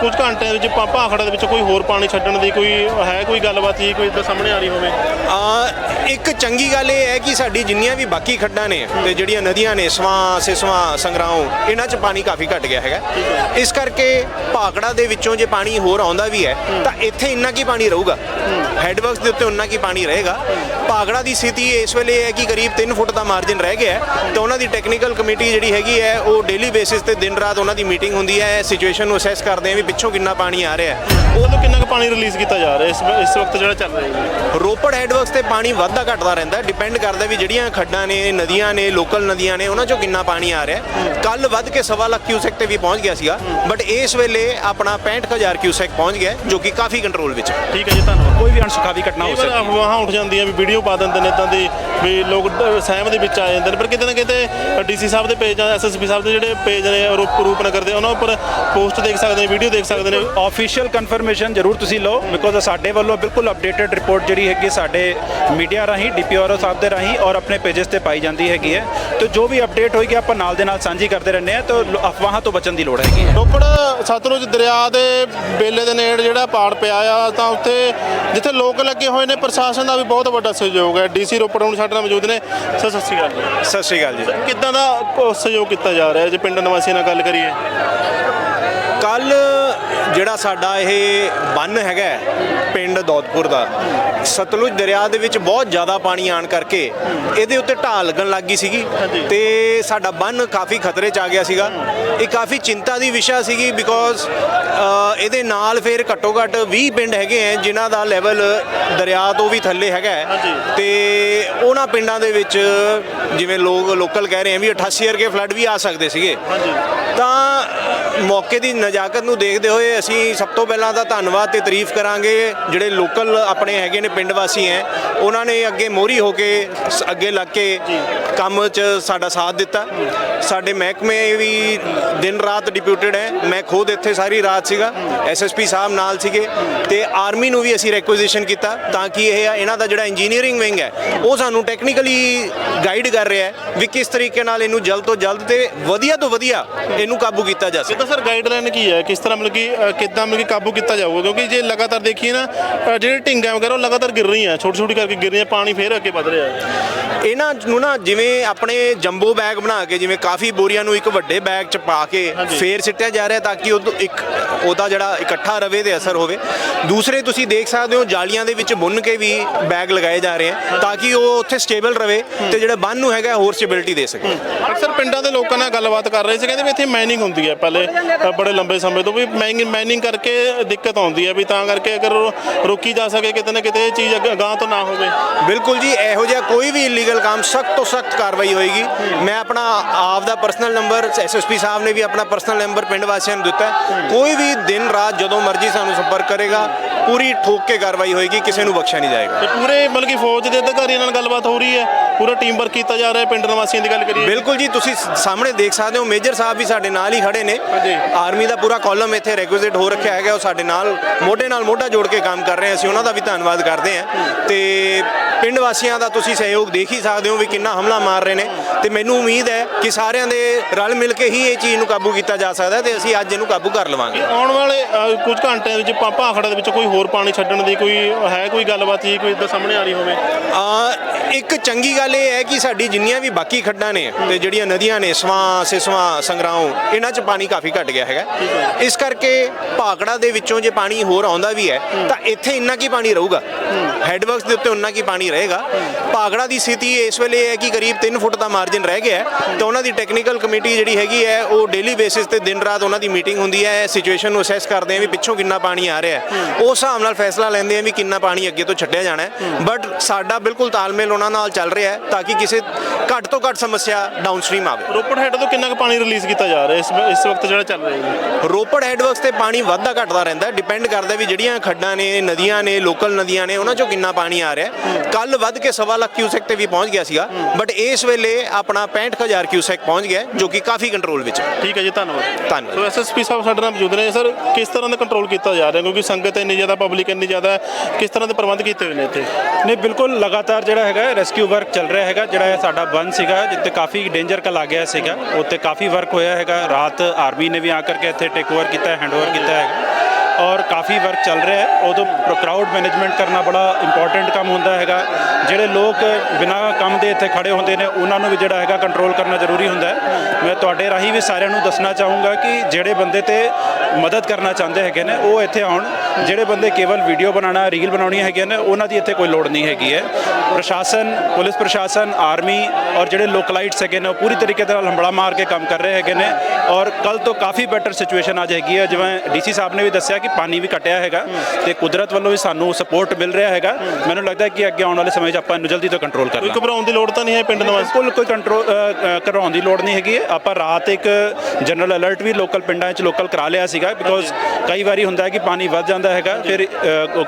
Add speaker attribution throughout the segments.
Speaker 1: ਕੁਝ ਘੰਟਿਆਂ ਦੇ ਵਿੱਚ ਭਾਖੜਾ ਦੇ ਵਿੱਚ ਕੋਈ ਹੋਰ ਪਾਣੀ ਛੱਡਣ ਦੀ ਕੋਈ ਹੈ ਕੋਈ ਗੱਲਬਾਤ ਜੀ ਕੋਈ ਇੱਦਾਂ ਸਾਹਮਣੇ ਆ ਰਹੀ ਹੋਵੇ?
Speaker 2: ਆ ਇੱਕ ਚੰਗੀ ਗੱਲ ਇਹ ਹੈ ਕਿ ਸਾਡੀ ਜਿੰਨੀਆਂ ਵੀ ਬਾਕੀ ਖੱਡਾਂ ਨੇ ਤੇ ਜਿਹੜੀਆਂ ਨਦੀਆਂ ਨੇ ਸਵਾਂ ਸਿਸਵਾਂ ਸੰਗਰਾਉ ਇਹਨਾਂ 'ਚ ਪਾਣੀ ਕਾਫੀ ਘਟ ਗਿਆ ਹੈਗਾ। ਇਸ ਕਰਕੇ ਭਾਖੜਾ ਦੇ ਵਿੱਚੋਂ ਜੇ ਪਾਣੀ ਹੋਰ ਆਉਂਦਾ ਵੀ ਹੈ ਤਾਂ ਇੱਥੇ ਇੰਨਾ ਕੀ ਪਾਣੀ ਰਹੂਗਾ? ਹੈਡਵਰਕਸ ਦੇ ਉੱਤੇ ਉਨਾ ਕੀ ਪਾਣੀ ਰਹੇਗਾ? ਭਾਖੜਾ ਦੀ ਸਥਿਤੀ ਇਸ ਵੇਲੇ ਹੈ ਕਿ ਕਰੀਬ 3 ਫੁੱਟ ਦਾ ਮਾਰਜਨ ਰਹਿ ਗਿਆ ਤਾਂ ਉਹਨਾਂ ਦੀ ਟੈਕਨੀਕਲ ਕਮੇਟੀ ਜਿਹੜੀ ਹੈਗੀ ਹੈ ਉਹ ਡੇਲੀ ਬੇਸਿਸ ਤੇ ਦਿਨ ਰਾਤ ਉਹਨਾਂ ਦੀ ਮੀਟਿੰਗ ਹੁੰਦੀ ਹੈ ਸਿਚੁਏਸ਼ਨ ਨੂੰ ਅਸੈਸ ਕਰਦੇ ਆ ਵੀ ਪਿੱਛੋਂ ਕਿੰਨਾ ਪਾਣੀ ਆ ਰਿਹਾ ਹੈ।
Speaker 1: ਉਦੋਂ ਕਿੰਨਾ ਕੁ ਪਾਣੀ ਰਿਲੀਜ਼ ਕੀਤਾ ਜਾ ਰਿਹਾ ਇਸ ਇਸ ਵਕਤ ਜਿਹੜਾ ਚੱਲ ਰਿਹਾ
Speaker 2: ਰੋਪੜ ਹੈਡਵਰਕਸ ਤੇ ਪਾਣੀ ਵੱਧਦਾ ਘਟਦਾ ਰਹਿੰਦਾ ਡਿਪੈਂਡ ਕਰਦਾ ਵੀ ਜਿਹੜੀਆਂ ਖੱਡਾਂ ਨੇ ਨਦੀਆਂ ਨੇ ਲੋਕਲ ਨਦੀਆਂ ਨੇ ਉਹਨਾਂ ਚੋਂ ਕਿੰਨਾ ਪਾਣੀ ਆ ਰਿਹਾ ਕੱਲ ਵੱਧ ਕੇ ਸਵਾ ਲੱਖ ਕਿਊਸੈਕ ਤੇ ਵੀ ਪਹੁੰਚ ਗਿਆ ਸੀਗਾ ਬਟ ਇਸ ਵੇਲੇ ਆਪਣਾ 65000 ਕਿਊਸੈਕ ਪਹੁੰਚ ਗਿਆ ਹੈ, ਜੋ ਕਿ ਕਾਫੀ ਕੰਟਰੋਲ ਵਿੱਚ ਹੈ।
Speaker 1: ਠੀਕ ਹੈ ਜੀ ਧੰਨਵਾਦ।
Speaker 3: ਕੋਈ ਵੀ ਅਣਸੁਖਾਵੀ ਘਟਨਾ ਹੋ ਸਕਦੀ ਹੈ।
Speaker 1: ਅਫਵਾਹਾਂ ਉੱਠ ਜਾਂਦੀਆਂ ਵੀ ਵੀਡੀਓ ਪਾ ਦਿੰਦੇ ਨੇ ਇਦਾਂ ਦੀ ਵੀ ਲੋਕ ਡ- ਸਹਿਮ ਦੇ ਵਿੱਚ ਆ ਜਾਂਦੇ ਨੇ। ਪਰ ਕਿਤੇ ਨਾ ਕਿਤੇ ਡੀਸੀ ਸਾਹਿਬ ਦੇ ਪੇਜ ਜਾਂ ਐਸਐਸਪੀ ਸਾਹਿਬ ਦੇ ਜਿਹੜੇ ਪੇਜ ਨੇ ਰੂਪ ਰੂਪਨਗਰ ਦੇ ਉਹਨਾਂ ਉੱਪਰ ਪੋਸਟ ਦੇਖ ਸਕਦੇ ਨੇ ਵੀਡੀਓ ਦੇਖ ਸਕਦੇ ਨੇ।
Speaker 3: ਆਫੀਸ਼ੀਅਲ ਕਨਫਰਮੇਸ਼ਨ ਜ਼ਰੂਰ ਤੁਸੀਂ ਲਓ ਬਿਕੋਜ਼ ਸਾਡੇ ਵੱਲੋਂ ਬਿਲਕੁਲ ਅਪਡੇਟਡ ਰਿਪੋਰਟ ਜਿਹੜੀ ਹੈਗੀ ਸਾਡੇ ਮੀਡੀਆ ਰਾਹੀਂ ਡੀਪੀਆਰਓ ਸਾਹਿਬ ਦੇ ਰਾਹੀਂ ਔਰ ਆਪਣੇ ਪੇजेस ਤੇ ਪਾਈ ਜਾਂਦੀ ਹੈਗੀ ਹੈ। ਤੇ ਜੋ ਵੀ ਅਪਡੇਟ ਹੋਏਗੀ ਆਪਾਂ ਨਾਲ ਦੇ ਨਾਲ ਸਾਂਝੀ ਕਰਦੇ ਰਹਿੰਦੇ ਹਾਂ ਤਾਂ ਅਫਵਾਹਾਂ ਤੋਂ ਬਚਣ ਦੀ ਲੋੜ ਹੈਗੀ ਹੈ।
Speaker 1: ਰੋਪੜ ਸਤਲੁਜ ਦਰਿਆ ਦੇ ਬੇਲੇ ਦੇ ਨੇੜ ਜਿਹੜਾ ਪਾੜ ਪਿਆ ਆ ਤਾਂ ਉੱਥੇ ਜਿੱਥੇ ਲੋਕ ਲੱਗੇ ਹੋਏ ਨੇ ਪ੍ਰਸ਼ਾਸਨ ਦਾ ਵੀ ਬਹੁਤ ਵੱਡਾ ਸਹਿਯੋਗ ਹੈ। ਡੀਸੀ ਰੋਪੜ ਹੁਣ ਸਾਡੇ ਨਾਲ ਮੌਜੂਦ ਨੇ। ਸਰ ਸਤਿ ਸ਼੍ਰੀ ਅਕਾਲ ਜੀ।
Speaker 2: ਸਤਿ ਸ਼੍ਰੀ ਅਕਾਲ ਜੀ।
Speaker 1: ਕਿੱਦਾਂ ਦਾ ਸਹਿਯੋਗ ਕੀਤਾ ਜਾ ਰਿਹਾ ਜੇ ਪਿੰਡ ਨਿਵਾਸੀਆਂ ਨਾਲ ਗੱਲ ਕਰੀਏ।
Speaker 2: ਕੱਲ ਜਿਹੜਾ ਸਾਡਾ ਇਹ ਬੰਨ ਹੈਗਾ ਪਿੰਡ ਦੌਦਪੁਰ ਦਾ ਸਤਲੁਜ ਦਰਿਆ ਦੇ ਵਿੱਚ ਬਹੁਤ ਜ਼ਿਆਦਾ ਪਾਣੀ ਆਣ ਕਰਕੇ ਇਹਦੇ ਉੱਤੇ ਢਾਲ ਲੱਗਣ ਲੱਗ ਗਈ ਸੀਗੀ। ਤੇ ਸਾਡਾ ਬੰਨ ਕਾਫੀ ਖਤਰੇ 'ਚ ਆ ਗਿਆ ਸੀਗਾ ਇਹ ਕਾਫੀ ਚਿੰਤਾ ਦੀ ਵਿਸ਼ਾ ਸੀਗੀ ਬਿਕੋਜ਼ ਇਹਦੇ ਨਾਲ ਫਿਰ ਘੱਟੋ ਘੱਟ 20 ਪਿੰਡ ਹੈਗੇ ਆ ਜਿਨ੍ਹਾਂ ਦਾ ਲੈਵਲ ਦਰਿਆ ਤੋਂ ਵੀ ਥੱਲੇ ਹੈਗਾ। ਤੇ ਉਹਨਾਂ ਪਿੰਡਾਂ ਦੇ ਵਿੱਚ ਜਿਵੇਂ ਲੋਕ ਲੋਕਲ ਕਹਿ ਰਹੇ ਆ ਵੀ 88 ਵਰਗੇ ਫਲੱਡ ਵੀ ਆ ਸਕਦੇ ਸੀਗੇ ਤਾਂ ਮੌਕੇ ਦੀ ਨਜ਼ਾਕਤ ਨੂੰ ਦੇਖਦੇ ਹੋਏ ਅਸੀਂ ਸਭ ਤੋਂ ਪਹਿਲਾਂ ਤਾਂ ਧੰਨਵਾਦ ਤੇ ਤਾਰੀਫ ਕਰਾਂਗੇ ਜਿਹੜੇ ਲੋਕਲ ਆਪਣੇ ਹੈਗੇ ਨੇ ਪਿੰਡ ਵਾਸੀ ਹੈ ਉਹਨਾਂ ਨੇ ਅੱਗੇ ਮੋਹਰੀ ਹੋ ਕੇ ਸ- ਅੱਗੇ ਲੱਗ ਕੇ ਕੰਮ 'ਚ ਸਾਡਾ ਸਾਥ ਦਿੱਤਾ। ਸਾਡੇ ਮਹਿਕਮੇ ਵੀ ਦਿਨ ਰਾਤ ਡਿਪਿਊਟਡ ਹੈ। ਮੈਂ ਖੁਦ ਇੱਥੇ ਸਾਰੀ ਰਾਤ ਸੀਗਾ। ਐਸਐਸਪੀ ਸਾਹਿਬ ਨਾਲ ਸੀਗੇ। ਤੇ ਆਰਮੀ ਨੂੰ ਵੀ ਅਸੀਂ ਰੈਕੁਜੀਸ਼ਨ ਕੀਤਾ ਤਾਂ ਕਿ ਇਹ ਇਹਨਾਂ ਦਾ ਜਿਹੜਾ ਇੰਜੀਨੀਅਰਿੰਗ ਵਿੰਗ ਹੈ ਉਹ ਸਾਨੂੰ ਟੈਕਨੀਕਲੀ ਗਾਈਡ ਕਰ ਰਿਹਾ ਹੈ ਵੀ ਕਿਸ ਤਰੀਕੇ ਨਾਲ ਇਹਨੂੰ ਜਲਦ ਤੋਂ ਜਲਦ ਤੇ ਵਧੀਆ ਤੋਂ ਵਧੀਆ ਇਹਨੂੰ ਕਾਬੂ ਕੀਤਾ ਜਾ ਸਕੇ।
Speaker 1: ਕਿੱਦਾਂ ਸਰ ਗਾਈਡਲਾਈਨ ਕੀ ਹੈ? ਕਿਸ ਤਰ੍ਹਾਂ ਮਤਲਬ ਕਿ ਕਿੱਦਾਂ ਮਤਲਬ ਕਿ ਕਾਬੂ ਕੀਤਾ ਜਾਊਗਾ? ਕਿਉਂਕਿ ਜੇ ਲਗਾਤਾਰ ਦੇਖੀਏ ਨਾ ਜਿਹੜੇ ਢਿੰਗਾਂ ਵਗੈਰਾ ਉਹ ਲਗਾਤਾਰ ਗਿਰ ਰਹੀਆਂ ਛੋਟੀ ਛੋਟੀ ਕਰਕੇ ਗਿਰ ਰਹੀਆਂ ਪਾਣੀ ਫੇਰ ਅੱਗੇ ਵੱਧ ਰਿਹਾ।
Speaker 2: ਇਹਨਾਂ ਨੂੰ ਨਾ ਜਿਵੇਂ ਆਪਣੇ ਜੰਬੋ ਬੈਗ ਬਣਾ ਕੇ ਜਿਵੇਂ ਕਾਫੀ ਬੋਰੀਆਂ ਨੂੰ ਇੱਕ ਵੱਡੇ ਬੈਗ 'ਚ ਪਾ ਕੇ। ਫੇਰ ਸਿੱਟਿਆ ਜਾ ਰਿਹਾ ਤਾਂ ਕਿ ਉਹ ਇੱਕ ਉਹਦਾ ਜਿਹੜਾ ਇਕੱਠਾ ਰਵੇ ਤੇ ਅਸਰ ਹੋਵੇ। ਦੂਸਰੇ ਤੁਸੀਂ ਦੇਖ ਸਕਦੇ ਹੋ ਜਾਲੀਆਂ ਦੇ ਵਿੱਚ ਬੁੰਨ ਕੇ ਵੀ ਬੈਗ ਲਗਾਏ ਜਾ ਰਹੇ ਹਨ ਤਾਂ ਕਿ ਉਹ ਉੱਥੇ ਸਟੇਬਲ ਰਵੇ ਤੇ ਜਿਹੜਾ ਬੰਨ ਨੂੰ ਹੈਗਾ ਹੋਰ ਸਟੇਬਿਲਿਟੀ ਦੇ ਸਕੇ।
Speaker 1: ਅਕਸਰ ਪਿੰਡਾਂ ਦੇ ਲੋਕਾਂ ਨਾਲ ਗੱਲਬਾਤ ਕਰ ਰਹੇ ਸੀ ਕਹਿੰਦੇ ਵੀ ਇੱਥੇ ਮਾਈਨਿੰਗ ਹੁੰਦੀ ਹੈ ਪਹਿਲੇ ਬੜੇ ਲੰਬੇ ਸਮੇਂ ਤੋਂ ਵੀ ਮਾਈਨਿੰਗ ਕਰਕੇ ਦਿੱਕਤ ਆਉਂਦੀ ਹੈ ਵੀ ਤਾਂ ਕਰਕੇ ਅਗਰ ਰੋਕੀ ਜਾ ਸਕੇ ਕਿਤੇ ਨਾ ਕਿਤੇ ਇਹ ਚੀਜ਼ ਅੱਗੇ- ਅਗਾਂਹ ਤੋਂ ਨਾ ਹੋਵੇ।
Speaker 2: ਬਿਲਕੁਲ ਜੀ ਇਹੋ ਜਿਹਾ ਕੋਈ ਵੀ ਇਲੀਗਲ ਕੰਮ ਸਖਤ ਤੋਂ ਸਖਤ ਕਾਰਵਾਈ ਹੋਏਗੀ। ਮੈਂ ਆਪਣਾ ਆਪ ਦਾ ਪਰਸਨਲ ਨੰਬਰ ਐਸਐਸਪੀ ਸਾਹਿਬ ਨੇ ਵੀ ਆਪਣਾ ਪਰਸਨਲ ਨੰਬਰ ਪਿੰਡ ਵਾਸੀਆਂ ਨੂੰ ਦਿੱਤਾ ਕੋਈ ਵੀ ਦਿਨ ਰਾਤ ਜਦੋਂ ਮਰਜ਼ੀ ਸਾਨੂੰ ਸੰਪਰਕ ਕਰੇਗਾ, ਪੂਰੀ ਠੋਕ ਕੇ ਕਾਰਵਾਈ ਹੋਏਗੀ, ਕਿਸੇ ਨੂੰ ਬਖਸ਼ਿਆ ਨਹੀਂ ਜਾਏਗਾ।
Speaker 1: ਤੇ ਪੂਰੇ ਮਤਲਬ ਕਿ ਫੌਜ ਦੇ ਅਧਿਕਾਰੀਆਂ ਨਾਲ ਗੱਲਬਾਤ ਹੋ ਰਹੀ ਹੈ। ਪੂਰਾ ਟੀਮ ਵਰਕ ਕੀਤਾ ਜਾ ਰਿਹਾ ਹੈ ਪਿੰਡ ਨਿਵਾਸੀਆਂ ਦੀ ਗੱਲ ਕਰੀਏ।
Speaker 2: ਬਿਲਕੁਲ ਜੀ ਤੁਸੀਂ ਸਾਹਮਣੇ ਦੇਖ ਸਕਦੇ ਹੋ ਮੇਜਰ ਸਾਹਿਬ ਵੀ ਸਾਡੇ ਨਾਲ ਹੀ ਖੜੇ ਨੇ। ਆਰਮੀ ਦਾ ਪੂਰਾ ਕਾਲਮ ਇੱਥੇ ਰੈਗੂਲੇਟ ਹੋ ਰੱਖਿਆ ਹੈਗਾ ਉਹ ਸਾਡੇ ਨਾਲ ਮੋਢੇ ਨਾਲ ਮੋਢਾ ਜੋੜ ਕੇ ਕੰਮ ਕਰ ਰਹੇ ਹਾਂ ਅਸੀਂ ਉਹਨਾਂ ਦਾ ਵੀ ਧੰਨਵਾਦ ਕਰਦੇ ਹਾਂ। ਤੇ ਪਿੰਡ ਵਾਸੀਆਂ ਦਾ ਤੁਸੀਂ ਸਹਿਯੋਗ ਦੇਖ ਹੀ ਸਕਦੇ ਹੋ ਵੀ ਕਿੰਨਾ ਹਮਲਾ ਮਾਰ ਰਹੇ ਨੇ। ਤੇ ਮੈਨੂੰ ਉਮੀਦ ਹੈ ਕਿ ਸਾਰਿਆਂ ਦੇ ਰਲ ਮਿਲ ਕੇ ਹੀ ਇਹ ਚੀਜ਼ ਨੂੰ ਕਾਬੂ ਕੀਤਾ ਜਾ ਸਕਦਾ ਤੇ ਅਸੀਂ ਅੱਜ ਇਹਨੂੰ ਕਾਬੂ ਕਰ ਲਵਾਂਗੇ।
Speaker 1: ਆਉਣ ਵਾਲੇ ਕੁਝ ਘੰਟਿਆਂ ਵਿੱਚ ਭਾਖੜਾ ਦੇ ਵਿੱਚ ਕੋਈ ਹੋਰ ਪਾਣੀ ਛੱਡਣ ਦੀ ਕੋਈ ਹੈ ਕੋਈ ਗੱਲਬਾਤ ਜੀ ਕੋਈ ਇੱਦਾਂ ਸਾਹਮਣੇ ਆ ਰਹੀ ਹੋਵੇ?
Speaker 2: ਆ ਇੱਕ ਚੰਗੀ ਗੱਲ ਇਹ ਹੈ ਕਿ ਸਾਡੀ ਜਿੰਨੀਆਂ ਵੀ ਬਾਕੀ ਖੱਡਾਂ ਨੇ ਤੇ ਜਿਹੜੀਆਂ ਨਦੀਆਂ ਨੇ, ਸਵਾਂ, ਸਿਸਵਾਂ, ਸੰਗਰਾਉ, ਇਹਨਾਂ 'ਚ ਪਾਣੀ ਕਾਫੀ ਘਟ ਗਿਆ ਹੈਗਾ। ਇਸ ਕਰਕੇ ਭਾਗੜਾ ਦੇ ਵਿੱਚੋਂ ਜੇ ਪਾਣੀ ਹੋਰ ਆਉਂਦਾ ਵੀ ਹੈ, ਤਾਂ ਇੱਥੇ ਇੰਨਾ ਕੀ ਪਾਣੀ ਰਹੂਗਾ? ਹੈਡਵਰਕਸ ਦੇ ਉੱਤੇ ਉਨਾ ਕੀ ਪਾਣੀ ਰਹੇਗਾ? ਭਾਗੜਾ ਦੀ ਸਥਿਤੀ ਇਸ ਵੇਲੇ ਇਹ ਹੈ ਕਿ ਕਰੀਬ 3 ਫੁੱਟ ਦਾ ਮਾਰਜਨ ਰਹਿ ਗਿਆ ਹੈ, ਤਾਂ ਉਹਨਾਂ ਦੀ ਟੈਕਨੀਕਲ ਕਮੇਟੀ ਜਿਹੜੀ ਹੈਗੀ ਹੈ, ਉਹ ਡੇਲੀ ਬੇਸਿਸ ਤੇ ਦਿਨ ਰਾਤ ਉਹਨਾਂ ਦੀ ਮੀਟਿੰਗ ਹੁੰਦੀ ਹੈ ਸਿਚੁਏਸ਼ਨ ਨੂੰ ਅਸੈਸ ਕਰਦੇ ਆ ਵੀ ਪਿੱਛੋਂ ਕਿੰਨਾ ਪਾਣੀ ਆ ਰਿਹਾ ਹੈ। ਉਸ ਹਿਸਾਬ ਨਾਲ ਫੈਸਲਾ ਲੈਂਦੇ ਆ ਵੀ ਕਿੰਨਾ ਪਾਣੀ ਅੱਗੇ ਤੋਂ ਛੱਡਿਆ ਜਾਣਾ ਹੈ। ਬਟ ਸਾਡਾ ਬਿਲਕੁਲ ਤਾਲਮੇਲ ਉਹਨਾਂ ਨਾਲ ਚੱਲ ਰਿਹਾ ਹੈ ਤਾਂ ਕਿ ਕਿਸੇ ਘੱਟ ਤੋਂ ਘੱਟ ਸਮੱਸਿਆ ਡਾਊਨਸਟ੍ਰੀਮ ਆਵੇ।
Speaker 1: ਰੋਪੜ ਹੈਡ ਤੋਂ ਕਿੰਨਾ ਕੁ ਪਾਣੀ ਰਿਲੀਜ਼ ਕੀਤਾ ਜਾ ਰਿਹਾ? ਇਸ ਇਸ ਵਕਤ ਜਿਹੜਾ ਚੱਲ ਰਿਹਾ ਜੀ।
Speaker 2: ਰੋਪੜ ਹੈਡਵਰਕਸ ਤੇ ਪਾਣੀ ਵੱਧਦਾ ਘਟਦਾ ਰਹਿੰਦਾ ਡਿਪੈਂਡ ਕਰਦਾ ਵੀ ਜਿਹੜੀਆਂ ਖੱਡਾਂ ਨੇ ਨਦੀਆਂ ਨੇ ਲੋਕਲ ਨਦੀਆਂ ਨੇ ਉਹਨਾਂ ਚੋਂ ਕਿੰਨਾ ਪਾਣੀ ਆ ਰਿਹਾ ਕੱਲ ਵੱਧ ਕੇ ਸਵਾ ਲੱਖ ਕਿਊਸੈਕ ਤੇ ਵੀ ਪਹੁੰਚ ਗਿਆ ਸੀਗਾ। ਬਟ ਇਸ ਵੇਲੇ ਆਪਣਾ 65000 ਕਿਊਸੈਕ ਪਹੁੰਚ ਗਿਆ ਹੈ, ਜੋ ਕਿ ਕਾਫੀ ਕੰਟਰੋਲ ਵਿੱਚ ਹੈ।
Speaker 1: ਠੀਕ ਹੈ ਜੀ ਧੰਨਵਾਦ।
Speaker 2: ਧੰਨਵਾਦ।
Speaker 1: ਸੋ ਐਸਐਸਪੀ ਸਾਹਿਬ ਸਾਡੇ ਨਾਲ ਮੌਜੂਦ ਨੇ। ਸਰ ਕਿਸ ਤਰ੍ਹਾਂ ਦਾ ਕੰਟਰੋਲ ਕੀਤਾ ਜਾ ਰਿਹਾ? ਕਿਉਂਕਿ ਸੰਗਤ ਇੰਨੀ ਜ਼ਿਆਦਾ ਪਬਲਿਕ ਇੰਨੀ ਜ਼ਿਆਦਾ ਹੈ, ਕਿਸ ਤਰ੍ਹਾਂ ਦੇ ਪ੍ਰਬੰਧ ਕੀਤੇ ਹੋਏ ਨੇ ਇੱਥੇ?
Speaker 3: ਨਹੀਂ ਬਿਲਕੁਲ ਲਗਾਤਾਰ ਜਿਹੜਾ ਹੈਗਾ ਹੈਗਾ ਰੈਸਕਿਊ ਵਰਕ ਚੱਲ ਰਿਹਾ ਹੈਗਾ, ਜਿਹੜਾ ਇਹ ਸਾਡਾ ਬੰਦ ਸੀਗਾ ਜਿੱਤੇ ਕਾਫੀ ਡੇਂਜਰ ਕਲ ਆ ਗਿਆ ਸੀਗਾ ਉੱਤੇ ਕਾਫੀ ਵਰਕ ਹੋਇਆ ਹੈਗਾ। ਰਾਤ ਆਰਮੀ ਨੇ ਵੀ ਆ ਕਰਕੇ ਇੱਥੇ ਟੇਕ ਓਵਰ ਕੀਤਾ ਹੈਂਡ ਓਵਰ ਕੀਤਾ ਹੈਗਾ। ਔਰ ਕਾਫੀ ਵਰਕ ਚੱਲ ਰਿਹਾ ਹੈ। ਉਦੋਂ ਕਰਾਊਡ ਮੈਨੇਜਮੈਂਟ ਕਰਨਾ ਬੜਾ ਇੰਪੋਰਟੈਂਟ ਕੰਮ ਹੁੰਦਾ ਹੈਗਾ। ਜਿਹੜੇ ਲੋਕ ਬਿਨਾਂ ਕੰਮ ਦੇ ਇੱਥੇ ਖੜੇ ਹੁੰਦੇ ਨੇ, ਉਹਨਾਂ ਨੂੰ ਵੀ ਜਿਹੜਾ ਹੈਗਾ ਕੰਟਰੋਲ ਕਰਨਾ ਜ਼ਰੂਰੀ ਹੁੰਦਾ ਹੈ। ਮੈਂ ਤੁਹਾਡੇ ਰਾਹੀਂ ਵੀ ਸਾਰਿਆਂ ਨੂੰ ਦੱਸਣਾ ਚਾਹੂੰਗਾ ਕਿ ਜਿਹੜੇ ਬੰਦੇ ਤੇ ਮਦਦ ਕਰਨਾ ਚਾਹੁੰਦੇ ਹੈਗੇ ਨੇ, ਉਹ ਇੱਥੇ ਆਉਣ। ਜਿਹੜੇ ਬੰਦੇ ਕੇਵਲ ਵੀਡੀਓ ਬਣਾਉਣਾ ਰੀਲ ਬਣਾਉਣੀਆਂ ਹੈਗੀਆਂ ਨੇ, ਉਹਨਾਂ ਦੀ ਇੱਥੇ ਕੋਈ ਲੋੜ ਨਹੀਂ ਹੈਗੀ ਹੈ। ਪ੍ਰਸ਼ਾਸਨ, ਪੁਲਿਸ ਪ੍ਰਸ਼ਾਸਨ ਆਰਮੀ ਔਰ ਜਿਹੜੇ ਲੋਕਲਾਈਟਸ ਹੈਗੇ ਨੇ, ਉਹ ਪੂਰੀ ਤਰੀਕੇ ਨਾਲ ਹੰਬੜਾ ਮਾਰ ਕੇ ਕੰਮ ਕਰ ਰਹੇ ਹੈਗੇ ਨੇ। ਔਰ ਕੱਲ ਤੋਂ ਕਾਫੀ ਬੈਟਰ ਸਿਚੁਏਸ਼ਨ ਅੱਜ ਹੈਗੀ ਹੈ। ਜਿਵੇਂ ਡੀਸੀ ਸਾਹਿਬ ਨੇ ਵੀ ਦੱਸਿਆ ਕਿ ਪਾਣੀ ਵੀ ਘਟਿਆ ਹੈਗਾ ਤੇ ਕੁਦਰਤ ਵੱਲੋਂ ਵੀ ਸਾਨੂੰ ਸਪੋਰਟ ਮਿਲ ਰਿਹਾ ਹੈਗਾ। ਮੈਨੂੰ ਲੱਗਦਾ ਕਿ ਅੱਗੇ ਆਉਣ ਵਾਲੇ ਸਮੇਂ 'ਚ ਆਪਾਂ ਇਹਨੂੰ ਜਲਦੀ ਤੋਂ ਕੰਟਰੋਲ ਕਰ
Speaker 1: ਕੋਈ
Speaker 3: ਲਾਂਗੇ
Speaker 1: ਘਬਰਾਉਣ ਦੀ ਲੋੜ ਤਾਂ ਨਹੀਂ ਹੈ ਪਿੰਡ ਨਿਵਾਸੀ?
Speaker 3: ਬਿਲਕੁਲ ਕੋਈ ਕੰਟਰੋਲ ਕਰਵਾਉਣ ਦੀ ਲੋੜ ਨਹੀਂ ਹੈਗੀ। ਆਪਾਂ ਰਾਤ ਇੱਕ ਜਨਰਲ ਅਲਰਟ ਵੀ ਲੋਕਲ ਪਿੰਡਾਂ 'ਚ ਲੋਕਲ ਕਰਾ ਲਿਆ ਸੀਗਾ ਬਿਕੋਜ਼ ਕਈ ਵਾਰੀ ਹੁੰਦਾ ਹੈ ਕਿ ਪਾਣੀ ਵੱਧ ਜਾਂਦਾ ਹੈਗਾ ਫਿਰ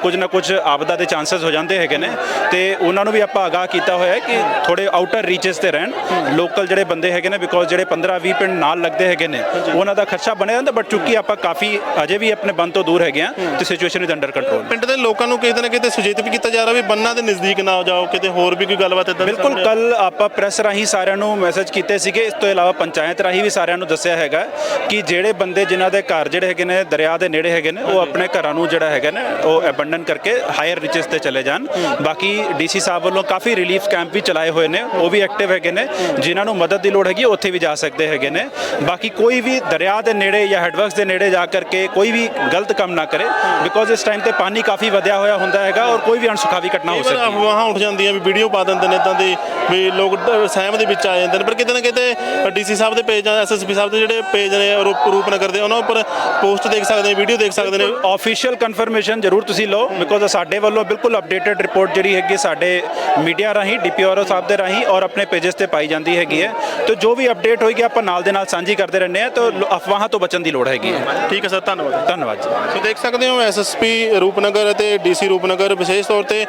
Speaker 3: ਕੁਝ ਨਾ ਕੁਝ ਆਪਦਾ ਦੇ ਚਾਂਸਸ ਹੋ ਜਾਂਦੇ ਹੈਗੇ ਨੇ। ਤੇ ਉਹਨਾਂ ਨੂੰ ਵੀ ਆਪਾਂ ਆਗਾਹ ਕੀਤਾ ਹੋਇਆ ਹੈ ਕਿ ਥੋੜੇ ਆਊਟਰ ਰੀਚਸ ਤੇ ਰਹਿਣ। ਲੋਕਲ ਜਿਹੜੇ ਬੰਦੇ ਹੈਗੇ ਨੇ ਬਿਕੋਜ਼ ਜਿਹੜੇ 15 20 ਪਿੰਡ ਨਾਲ ਲੱਗਦੇ ਹੈਗੇ ਨੇ ਉਹਨਾਂ ਦਾ ਖਰਚਾ ਬਣਿਆ ਜਾਂਦਾ ਬਟ ਚੁੱਕੀ ਆਪਾਂ ਕਾਫੀ ਅਜੇ ਵੀ ਆਪਣੇ ਬੰਦ ਤੋਂ ਦੂਰ ਹੈਗੇ ਆ ਤੇ ਸਿਚੁਏਸ਼ਨ ਇਜ਼ ਅੰਡਰ ਕੰਟਰੋਲ
Speaker 1: ਪਿੰਡ ਦੇ ਲੋਕਾਂ ਨੂੰ ਕਿਤੇ ਨਾ ਕਿਤੇ ਸੁਚੇਤ ਵੀ ਕੀਤਾ ਜਾ ਰਿਹਾ ਵੀ ਬੰਨਾਂ ਦੇ ਨਜ਼ਦੀਕ ਨਾ ਜਾਓ ਕਿਤੇ ਹੋਰ ਵੀ ਕੋਈ ਗੱਲਬਾਤ ਇਦਾਂ
Speaker 3: ਬਿਲਕੁਲ ਕੱਲ ਆਪਾਂ ਪ੍ਰੈਸ ਰਾਹੀਂ ਸਾਰਿਆਂ ਨੂੰ ਮੈਸੇਜ ਕੀਤੇ ਸੀਗੇ ਇਸ ਤੋਂ ਇਲਾਵਾ ਪੰਚਾਇਤ ਰਾਹੀਂ ਵੀ ਸਾਰਿਆਂ ਨੂੰ ਦੱਸਿਆ ਹੈਗਾ ਕਿ ਜਿਹੜੇ ਬੰਦੇ ਜਿਨ੍ਹਾਂ ਦੇ ਘਰ ਜਿਹੜੇ ਹੈਗੇ ਨੇ ਦਰਿਆ ਦੇ ਨੇੜੇ ਹੈਗੇ ਨੇ ਉਹ ਆਪਣੇ ਘਰਾਂ ਨੂੰ ਜਿਹੜਾ ਹੈਗਾ ਨੇ ਉਹ ਅਬੰਡਨ ਕਰਕੇ ਹਾਇਰ ਰਿਚਸ ਤੇ ਚਲੇ ਜਾਣ। ਬਾਕੀ ਡੀਸੀ ਸਾਹਿਬ ਵੱਲੋਂ ਕਾਫੀ ਰਿਲੀਫ ਕੈਂਪ ਵੀ ਚਲਾਏ ਹੋਏ ਨੇ ਉਹ ਵੀ ਐਕਟਿਵ ਹੈਗੇ ਨੇ ਜਿਨ੍ਹਾਂ ਨੂੰ ਮਦਦ ਦੀ ਲੋੜ ਹੈਗੀ ਉੱਥੇ ਵੀ ਜਾ ਸਕਦੇ ਹੈਗੇ ਨੇ। ਬਾਕੀ ਕੋਈ ਵੀ ਦਰਿਆ ਦੇ ਨੇੜੇ ਜਾਂ ਹੈਡਵਰਕਸ ਦੇ ਨੇੜੇ ਜਾ ਕਰਕੇ ਕੋਈ ਵੀ ਗਲਤ ਕੰਮ ਨਾ ਕਰੇ ਬਿਕੋਜ਼ ਇਸ ਟਾਈਮ ਤੇ ਪਾਣੀ ਕਾਫੀ ਵਧਿਆ ਹੋਇਆ ਹੁੰਦਾ ਹੈਗਾ ਔਰ ਕੋਈ ਵੀ ਅਣਸੁਖਾਵੀ ਘਟਨਾ ਹੋ ਸਕਦੀ ਹੈ।
Speaker 1: ਅਫਵਾਹਾਂ ਉੱਠ ਜਾਂਦੀਆਂ ਵੀ ਵੀਡੀਓ ਪਾ ਦਿੰਦੇ ਨੇ ਇਦਾਂ ਦੀ ਵੀ ਲੋਕ ਸਹਿਮ ਦੇ ਵਿੱਚ ਆ ਜਾਂਦੇ ਨੇ ਪਰ ਕਿਤੇ ਨਾ ਕਿਤੇ ਡੀਸੀ ਸਾਹਿਬ ਦੇ ਪੇਜ ਜਾਂ ਐਸਐਸਪੀ ਸਾਹਿਬ ਦੇ ਜਿਹੜੇ ਪੇਜ ਨੇ ਰੂਪ ਰੂਪਨਗਰ ਦੇ ਉਹਨਾਂ ਉੱਪਰ ਪੋਸਟ ਦੇਖ ਸਕਦੇ ਨੇ ਵੀਡੀਓ ਦੇਖ ਸਕਦੇ ਨੇ।
Speaker 3: ਆਫੀਸ਼ੀਅਲ ਕਨਫਰਮੇਸ਼ਨ ਜ਼ਰੂਰ ਤੁਸੀਂ ਲਓ ਬਿਕੋਜ਼ ਸਾਡੇ ਵੱਲੋਂ ਬਿਲਕੁਲ ਅਪਡੇਟਡ ਰਿਪੋਰਟ ਜਿਹੜੀ ਹੈਗੀ ਸਾਡੇ ਮੀਡੀਆ ਰਾਹੀਂ ਡੀਪੀਆਰਓ ਸਾਹਿਬ ਦੇ ਰਾਹੀਂ ਔਰ ਆਪਣੇ ਪੇजेस ਤੇ ਪਾਈ ਜਾਂਦੀ ਹੈਗੀ ਹੈ। ਤੇ ਜੋ ਵੀ ਅਪਡੇਟ ਹੋਏਗੀ ਆਪਾਂ ਨਾਲ ਦੇ ਨਾਲ ਸਾਂਝੀ ਕਰਦੇ ਰਹਿੰਦੇ ਆ ਤਾਂ ਅਫਵਾਹਾਂ ਤੋਂ ਬਚਣ ਦੀ ਲੋੜ ਹੈਗੀ ਹੈ।
Speaker 1: ਠੀਕ ਹੈ ਸਰ ਧੰਨਵਾਦ।
Speaker 3: ਧੰਨਵਾਦ ਜੀ।
Speaker 1: ਸੋ ਦੇਖ ਸਕਦੇ ਹੋ ਐਸਐਸਪੀ ਰੂਪਨਗਰ ਅਤੇ ਡੀਸੀ ਰੂਪਨਗਰ ਵਿਸ਼ੇਸ਼ ਤੌਰ ਤੇ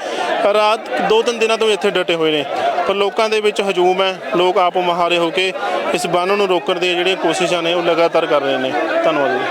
Speaker 1: ਰਾਤ ਦੋ ਤਿੰਨ ਦਿਨਾਂ ਤੋਂ ਇੱਥੇ ਡਟੇ ਹੋਏ ਨੇ। ਪਰ ਲੋਕਾਂ ਦੇ ਵਿੱਚ ਹਜੂਮ ਹੈ। ਲੋਕ ਆਪ ਮੁਹਾਰੇ ਹੋ ਕੇ ਇਸ ਬੰਨ ਨੂੰ ਰੋਕਣ ਦੀਆਂ ਜਿਹੜੀਆਂ ਕੋਸ਼ਿਸ਼ਾਂ ਨੇ ਉਹ ਲਗਾਤਾਰ ਕਰ ਰਹੇ ਨੇ। ਧੰਨਵਾਦ ਜੀ।